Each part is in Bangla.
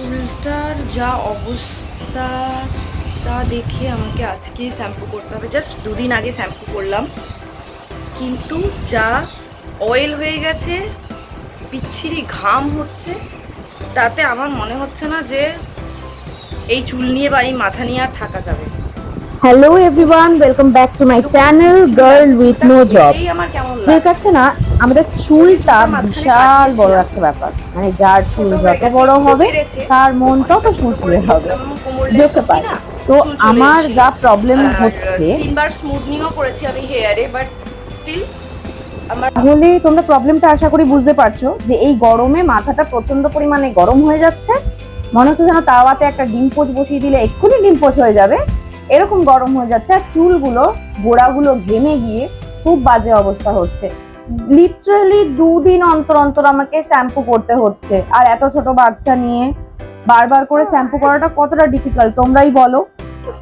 চুলটার যা অবস্থা তা দেখে আমাকে আজকেই শ্যাম্পু করতে হবে। জাস্ট দুদিন আগে শ্যাম্পু করলাম। কিন্তু যা অয়েল হয়ে গেছে, বিচ্ছিরি ঘাম হচ্ছে, তাতে আমার মনে হচ্ছে না যে এই চুল নিয়ে বা এই মাথা নিয়ে আর থাকা যাবে। Hello everyone welcome back to my channel girl with no job ঠিক কাছে না? আমাদের চুলটা বিশাল বড় একটা ব্যাপার। মানে যার চুল যত বড় হবে তার মন তত ফুসফুরে হবে। যেতে পারে তো আমার যা প্রবলেম হচ্ছে তিনবার স্মুথনিংও করেছি আমি হেয়ারে বাট স্টিল তাহলে তোমরা প্রবলেমটা আশা করি বুঝতে পারছ যে এই গরমে মাথাটা প্রচণ্ড পরিমাণে গরম হয়ে যাচ্ছে। মনে হচ্ছে যেন তাওয়াতে একটা ডিম পোচ বসিয়ে দিলে এক্ষুনি ডিম পোচ হয়ে যাবে। এরকম গরম হয়ে যাচ্ছে আর চুলগুলো, গোড়াগুলো ঘেমে গিয়ে খুব বাজে অবস্থা হচ্ছে। লিটারালি দুদিন অন্তর অন্তর আমাকে শ্যাম্পু করতে হচ্ছে। আর এত ছোট বাচ্চা নিয়ে বারবার করে শ্যাম্পু করাটা কতটা ডিফিকাল্ট তোমরাই বলো।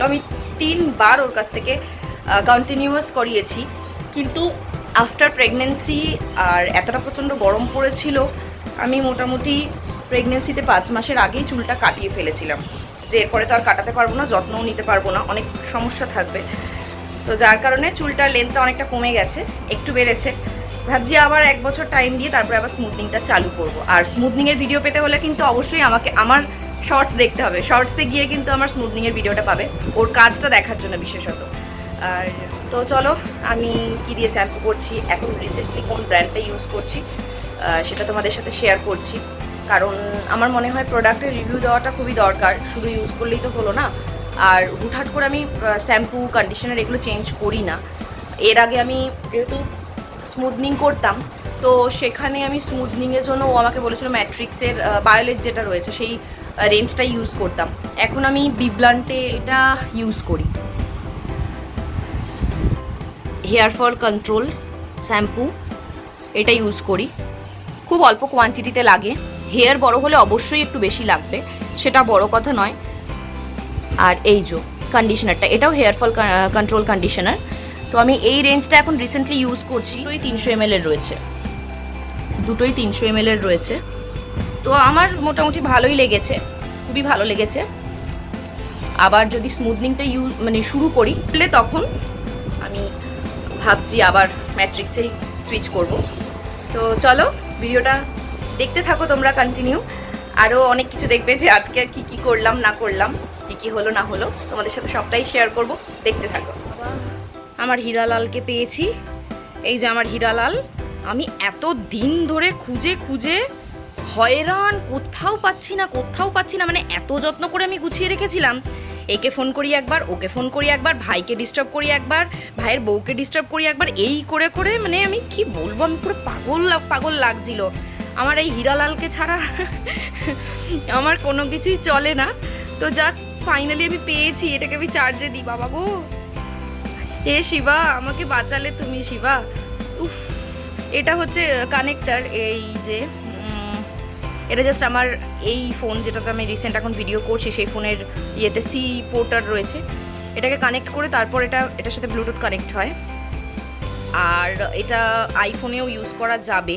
আমি তিনবার ওর কাছ থেকে কন্টিনিউয়াস করিয়েছি। কিন্তু আফটার প্রেগনেন্সি আর এতটা প্রচণ্ড গরম পড়েছিল, আমি মোটামুটি প্রেগনেন্সিতে পাঁচ মাসের আগেই চুলটা কাটিয়ে ফেলেছিলাম। যে এরপরে তো আর কাটাতে পারব না, যত্নও নিতে পারব না, অনেক সমস্যা থাকবে। তো যার কারণে চুলটার লেন্থটা অনেকটা কমে গেছে, একটু বেড়েছে। ভাবছি আবার এক বছর টাইম দিয়ে তারপরে আবার স্মুথনিংটা চালু করব। আর স্মুথনিংয়ের ভিডিও পেতে হলে কিন্তু অবশ্যই আমাকে, আমার শর্টস দেখতে হবে। শর্টসে গিয়ে কিন্তু আমার স্মুথনিংয়ের ভিডিওটা পাবে, ওর কাজটা দেখার জন্য বিশেষত। আর তো চলো, আমি কি দিয়ে শ্যাম্পু করছি, এখন রিসেন্টলি কোন ব্র্যান্ডটা ইউজ করছি সেটা তোমাদের সাথে শেয়ার করছি। কারণ আমার মনে হয় প্রোডাক্টের রিভিউ দেওয়াটা খুবই দরকার। শুধু ইউজ করলেই তো হলো না। আর হুটহাট করে আমি শ্যাম্পু কন্ডিশনার এগুলো চেঞ্জ করি না। এর আগে আমি যেহেতু স্মুথনিং করতাম, তো সেখানে আমি স্মুথনিংয়ের জন্য ও আমাকে বলেছিল ম্যাট্রিক্সের বায়োলেট যেটা রয়েছে সেই রেঞ্জটা ইউজ করতাম। এখন আমি বিব্লান্টে এটা ইউজ করি। হেয়ার ফল কন্ট্রোল শ্যাম্পু এটা ইউজ করি। খুব অল্প কোয়ান্টিটিতে লাগে। হেয়ার বড় হলে অবশ্যই একটু বেশি লাগবে, সেটা বড় কথা নয়। আর এই যে কন্ডিশনারটা এটাও হেয়ার ফল কন্ট্রোল কন্ডিশনার তো আমি এই রেঞ্জটা এখন রিসেন্টলি ইউজ করছি। দুটোই তিনশো এম এর রয়েছে। দুটোই তিনশো এম এর রয়েছে। তো আমার মোটামুটি ভালোই লেগেছে, খুবই ভালো লেগেছে। আবার যদি স্মুথনিংটা ইউজ মানে শুরু করি, তাহলে তখন আমি ভাবছি আবার ম্যাট্রিক্সেই সুইচ করব। তো চলো ভিডিওটা দেখতে থাকো তোমরা কন্টিনিউ আরও অনেক কিছু দেখবে যে আজকে কি কি করলাম, না করলাম, কি কি হলো, না হলো। তোমাদের সাথে সবটাই শেয়ার করব। দেখতে থাকো। আমার হীরালালকে পেয়েছি। এই যে আমার হীরালাল, আমি এত দিন ধরে খুঁজে খুঁজে হয়রান, কোথাও পাচ্ছি না, কোথাও পাচ্ছি না মানে এত যত্ন করে আমি গুছিয়ে রেখেছিলাম। একে ফোন করি একবার, ওকে ফোন করি একবার, ভাইকে ডিস্টার্ব করি একবার, ভাইয়ের বউকে ডিস্টার্ব করি একবার, এই করে করে মানে আমি কি বলব, আমি পুরো পাগল পাগল লাগছিল। আমার এই হীরালালকে ছাড়া আমার কোনো কিছুই চলে না। তো যাক ফাইনালি আমি পেয়েছি, এটাকে আমি চার্জে দিই, বাবা গো। হে শিবা, আমাকে বাঁচালে তুমি শিবা। উফ, এটা হচ্ছে কানেক্টার এই যে এটা জাস্ট আমার এই ফোন যেটাতে আমি রিসেন্ট এখন ভিডিও করছি, সেই ফোনের ইয়েতে সি পোর্টার রয়েছে। এটাকে কানেক্ট করে তারপর এটা, এটার সাথে ব্লুটুথ কানেক্ট হয়। আর এটা আইফোনেও ইউজ করা যাবে।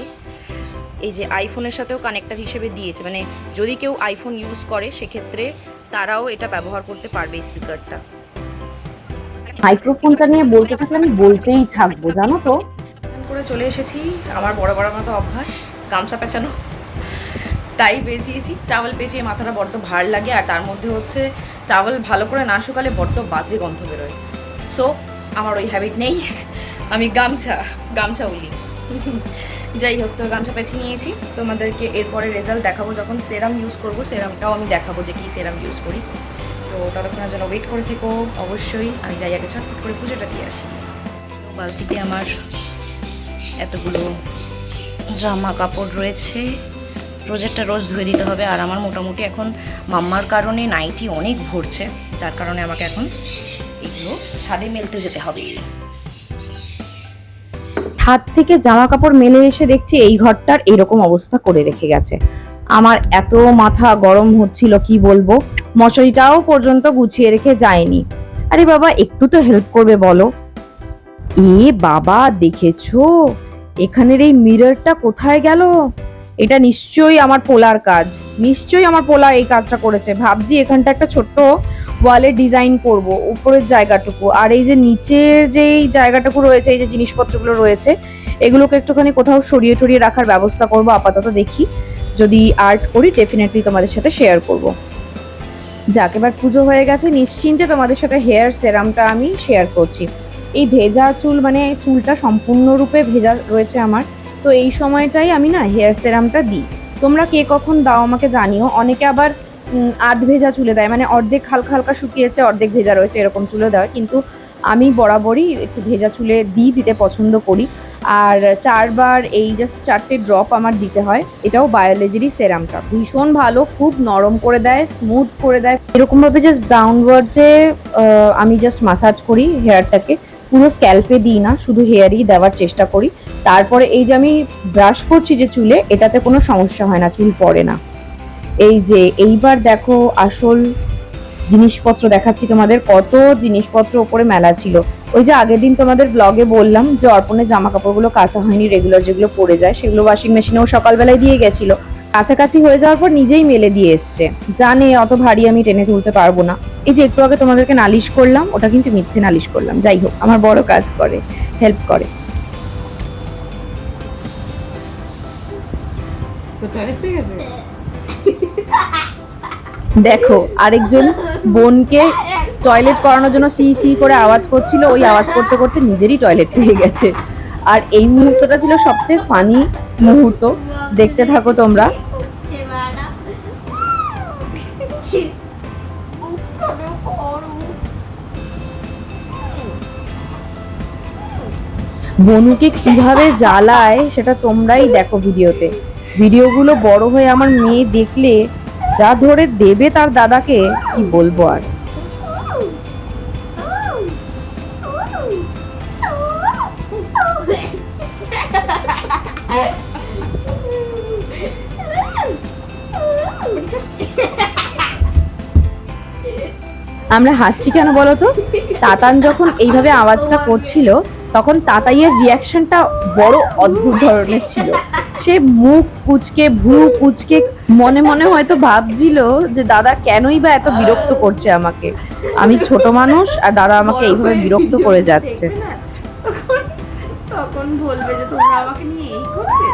এই যে আইফোনের সাথেও কানেক্টার হিসেবে দিয়েছে। মানে যদি কেউ আইফোন ইউজ করে সেক্ষেত্রে তারাও এটা ব্যবহার করতে পারবে স্পিকারটা মাইক্রোফোনটা নিয়ে বলতে থাকলে আমি বলতেই থাকব জানো তো? করে চলে এসেছি। আমার বড় বড় মতো অভ্যাস গামছা পেঁচানো। তাই পেঁচিয়েছি টাওয়াল পেঁচিয়ে মাথাটা বড্ড ভার লাগে আর তার মধ্যে হচ্ছে টাওয়াল ভালো করে না শুকালে বড্ড বাজে গন্ধ বেরোয়। সো আমার ওই হ্যাবিট নেই। আমি গামছা গামছা উলি যাই হোক, তো গামছা পেঁচিয়ে নিয়েছি। তোমাদেরকে এরপরে রেজাল্ট দেখাবো যখন সেরাম ইউজ করব সেরামটাও আমি দেখাবো যে কী সেরাম ইউজ করি। তো ততক্ষণের জন্য ওয়েট করে থেকো। অবশ্যই আমি যাই আগে ছটফট করে পুজোটা দিয়ে আসি। বালতিতে আমার এতগুলো জামা কাপড় রয়েছে। রোজেরটা রোজ ধুয়ে দিতে হবে। আর আমার মোটামুটি এখন মাম্মার কারণে নাইটি অনেক ভরছে। যার কারণে আমাকে এখন এগুলো ছাদে মেলতে যেতে হবে। ছাদ থেকে জামা কাপড় মেলে এসে দেখছি এই ঘরটার এরকম অবস্থা করে রেখে গেছে। আমার এত মাথা গরম হচ্ছিল, কি বলব? মশারিটাও পর্যন্ত গুছিয়ে রেখে যায়নি। আরে বাবা, একটু তো হেল্প করবে বলো। এ বাবা, দেখেছ? এখানের এই মিররটা কোথায় গেল? এটা নিশ্চয়ই আমার পোলার কাজ। নিশ্চয়ই আমার পোলা এই কাজটা করেছে। ভাবছি এখানটা একটা ছোট্ট ওয়ালের ডিজাইন করব, উপরের জায়গাটুকু। আর এই যে নিচের যে এই জায়গাটুকু রয়েছে, এই যে জিনিসপত্রগুলো রয়েছে, এগুলোকে একটুখানি কোথাও সরিয়ে টরিয়ে রাখার ব্যবস্থা করব, আপাতত দেখি। যদি আর্ট করি ডেফিনেটলি তোমাদের সাথে শেয়ার করব। যাক, এবার পুজো হয়ে গেছে, নিশ্চিন্তে তোমাদের সাথে হেয়ার সেরামটা আমি শেয়ার করছি। এই ভেজা চুল মানে চুলটা সম্পূর্ণরূপে ভেজা রয়েছে আমার, তো এই সময়টাই আমি না হেয়ার সেরামটা দিই। তোমরা কে কখন দাও আমাকে জানিও, অনেকে আবার আধ ভেজা চুলে দেয়। মানে অর্ধেক হালকা হালকা শুকিয়েছে, অর্ধেক ভেজা রয়েছে এরকম চুলে দেওয়া কিন্তু আমি বরাবরই একটু ভেজা চুলে দিই, দিতে পছন্দ করি। আর চারবার এই জাস্ট চারটে ড্রপ আমার দিতে হয়। এটাও বায়োলজিরই সেরামটা ভীষণ ভালো, খুব নরম করে দেয় স্মুথ করে দেয়। এরকমভাবে জাস্ট ডাউনওয়ার্ডসে আমি জাস্ট মাসাজ করি হেয়ারটাকে পুরো স্ক্যাল্পে দিই না, শুধু হেয়ারই দেওয়ার চেষ্টা করি। তারপরে এই যে আমি ব্রাশ করছি যে চুলে, এটাতে কোনো সমস্যা হয় না, চুল পড়ে না। এই যে এইবার দেখো আসল জিনিসপত্র দেখাচ্ছি তোমাদের, কত জিনিসপত্র ওপরে মেলা ছিল। ওই যে আগের দিন তোমাদের ব্লগে বললাম যে অর্পণের জামা কাপড়গুলো কাঁচা হয়নি রেগুলার যেগুলো পরে যায় সেগুলো ওয়াশিং মেশিনেও সকালবেলায় দিয়ে গেছিল। কাছাকাছি হয়ে যাওয়ার পর নিজেই মেলে দিয়ে এসছে। জানে অত ভারী আমি টেনে তুলতে পারব না। এই যে একটু আগে তোমাদেরকে নালিশ করলাম, ওটা কিন্তু মিথ্যে নালিশ করলাম। যাই হোক, আমার বড় কাজ করে হেল্প করে। তো টয়লেট পেয়ে গেছে? দেখো, আরেকজন বোনকে টয়লেট করানোর জন্য সি সি করে আওয়াজ করছিল, ওই আওয়াজ করতে করতে নিজেরই টয়লেট পেয়ে গেছে। আর এই মুহূর্তটা ছিল সবচেয়ে ফানি মুহূর্ত। দেখতে থাকো তোমরা। বনুকে কীভাবে জ্বালায়, সেটা তোমরাই দেখো ভিডিওতে ভিডিওগুলো বড় হয়ে আমার মেয়ে দেখলে যা ধরে দেবে তার দাদাকে, কি বলব আর? আমরা হাসছি কেন বলো তো? তাতান যখন এইভাবে আওয়াজটা করছিল, তখন তাতাইয়ের রিয়াকশনটা বড় অদ্ভুত ধরনের ছিল। সে মুখ কুচকে ভ্রু কুচকে মনে মনে হয়তো ভাবছিল যে দাদা কেনই বা এত বিরক্ত করছে আমাকে। আমি ছোট মানুষ আর দাদা আমাকে এইভাবে বিরক্ত করে যাচ্ছে। তখন বলবে যে তোমরা আমাকে নিয়ে এই করবে।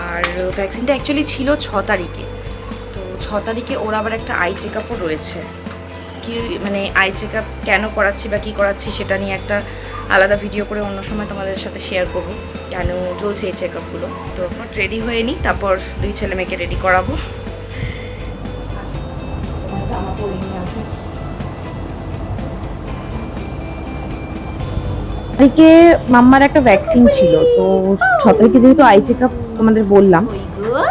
আর ভ্যাকসিনটা অ্যাকচুয়ালি ছিল ছ তারিখে। তো ছ তারিখে ওর আবার একটা আই চেক আপও রয়েছে। কি মানে আই চেক আপ কেন করাচ্ছি বা কী করাচ্ছি সেটা নিয়ে একটা আলাদা ভিডিও করে অন্য সময় তোমাদের সাথে শেয়ার করব। কেন চলছে এই চেক আপগুলো তো রেডি হয়ে নিই তারপর দুই ছেলে মেয়েকে রেডি করাবো। তারিখে মাম্মার একটা ভ্যাকসিন ছিল তো ছ তারিখে যেহেতু আই চেক আপ তোমাদের বললাম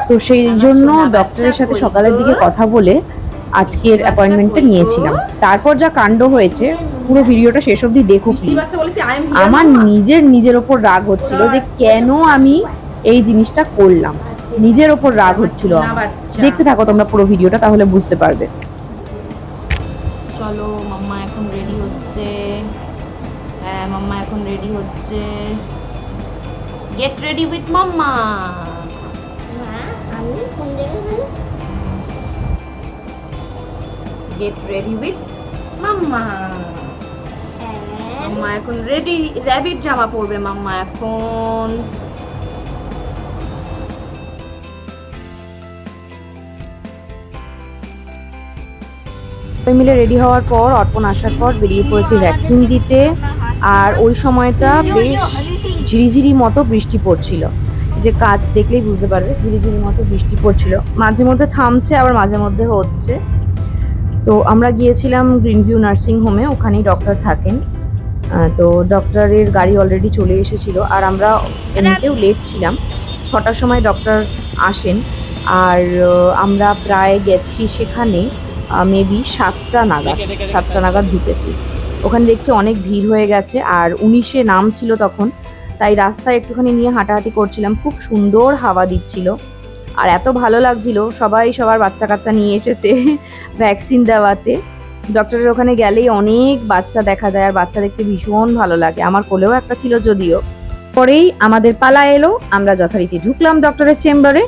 তো সেই জন্য ডক্টরের সাথে সকালের দিকে কথা বলে আজকের অ্যাপয়েন্টমেন্টটা নিয়েছিলাম। তারপর যা কাণ্ড হয়েছে পুরো ভিডিওটা শেষ অবধি দেখো আমার নিজের নিজের ওপর রাগ হচ্ছিল যে কেন আমি এই জিনিসটা করলাম। নিজের ওপর রাগ হচ্ছিল। দেখতে থাকো তোমরা পুরো ভিডিওটা তাহলে বুঝতে পারবে। চলো মাম্মা এখন রেডি হচ্ছে। হ্যাঁ মাম্মা এখন রেডি হচ্ছে। Get ready with mamma. Get ready with mamma mamma এখন রেডি র্যাবিট জামা পরবে মাম্মা এখন. সবাই মিলে রেডি হওয়ার পর অর্পণ আসার পর বেরিয়ে পড়েছি ভ্যাকসিন দিতে। আর ওই সময়টা বেশ ঝিরিঝিরি মতো বৃষ্টি পড়ছিল। যে কাজ দেখলেই বুঝতে পারবে ঝিরিঝিরি মতো বৃষ্টি পড়ছিল। মাঝে মধ্যে থামছে আবার মাঝে মধ্যে হচ্ছে। তো আমরা গিয়েছিলাম গ্রিন ভিউ নার্সিং হোমে ওখানেই ডক্টর থাকেন। তো ডক্টরের গাড়ি অলরেডি চলে এসেছিল। আর আমরা এমনিতেও লেট ছিলাম। ছটার সময় ডক্টর আসেন। আর আমরা প্রায় গেছি সেখানে মেবি সাতটা নাগাদ। সাতটা নাগাদ ঢুকেছি। ওখানে দেখছি অনেক ভিড় হয়ে গেছে। আর উনিশে নাম ছিল তখন। তাই রাস্তায় একটুখানি নিয়ে হাঁটাহাঁটি করছিলাম। খুব সুন্দর হাওয়া দিচ্ছিল। আর এত ভালো লাগছিল, সবাই সবার বাচ্চা কাচ্চা নিয়ে এসেছে ভ্যাকসিন দেওয়াতে। ডক্টরের ওখানে গেলেই অনেক বাচ্চা দেখা যায় আর বাচ্চা দেখতে ভীষণ ভালো লাগে। আমার কোলেও একটা ছিল যদিও। পরেই আমাদের পালা এলো, আমরা যথারীতি ঢুকলাম ডক্টরের চেম্বারে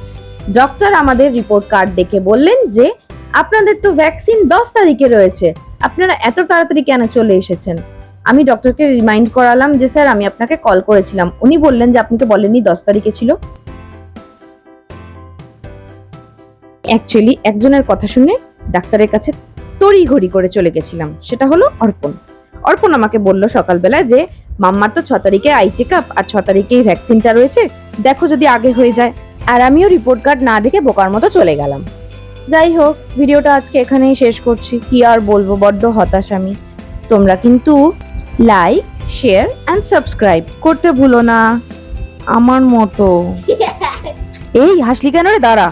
ডক্টর আমাদের রিপোর্ট কার্ড দেখে বললেন যে, আপনাদের তো ভ্যাকসিন দশ তারিখে রয়েছে। আপনারা এত তাড়াতাড়ি কেন চলে এসেছেন? আমি ডক্টরকে রিমাইন্ড করালাম যে, স্যার, আমি আপনাকে কল করেছিলাম। উনি বললেন যে, আপনি তো বলেননি দশ তারিখে ছিল। অ্যাকচুয়ালি একজনের কথা শুনে ডাক্তারের কাছে তড়ি ঘড়ি করে চলে গেছিলাম। সেটা হলো অর্পণ। অর্পণ আমাকে বলল সকালবেলায় যে মাম্মার তো ছ তারিখে আই চেক আপ আর ছ তারিখেই ভ্যাকসিনটা রয়েছে। দেখো যদি আগে হয়ে যায়। আর আমিও রিপোর্ট কার্ড না দেখে বোকার মতো চলে গেলাম। যাই হোক ভিডিওটা আজকে এখানেই শেষ করছি। কি আর বলব বড্ড হতাশ আমি। তোমরা কিন্তু লাইক শেয়ার অ্যান্ড সাবস্ক্রাইব করতে ভুলো না। আমার মতো। এই হাসলি কেন রে? দাঁড়া।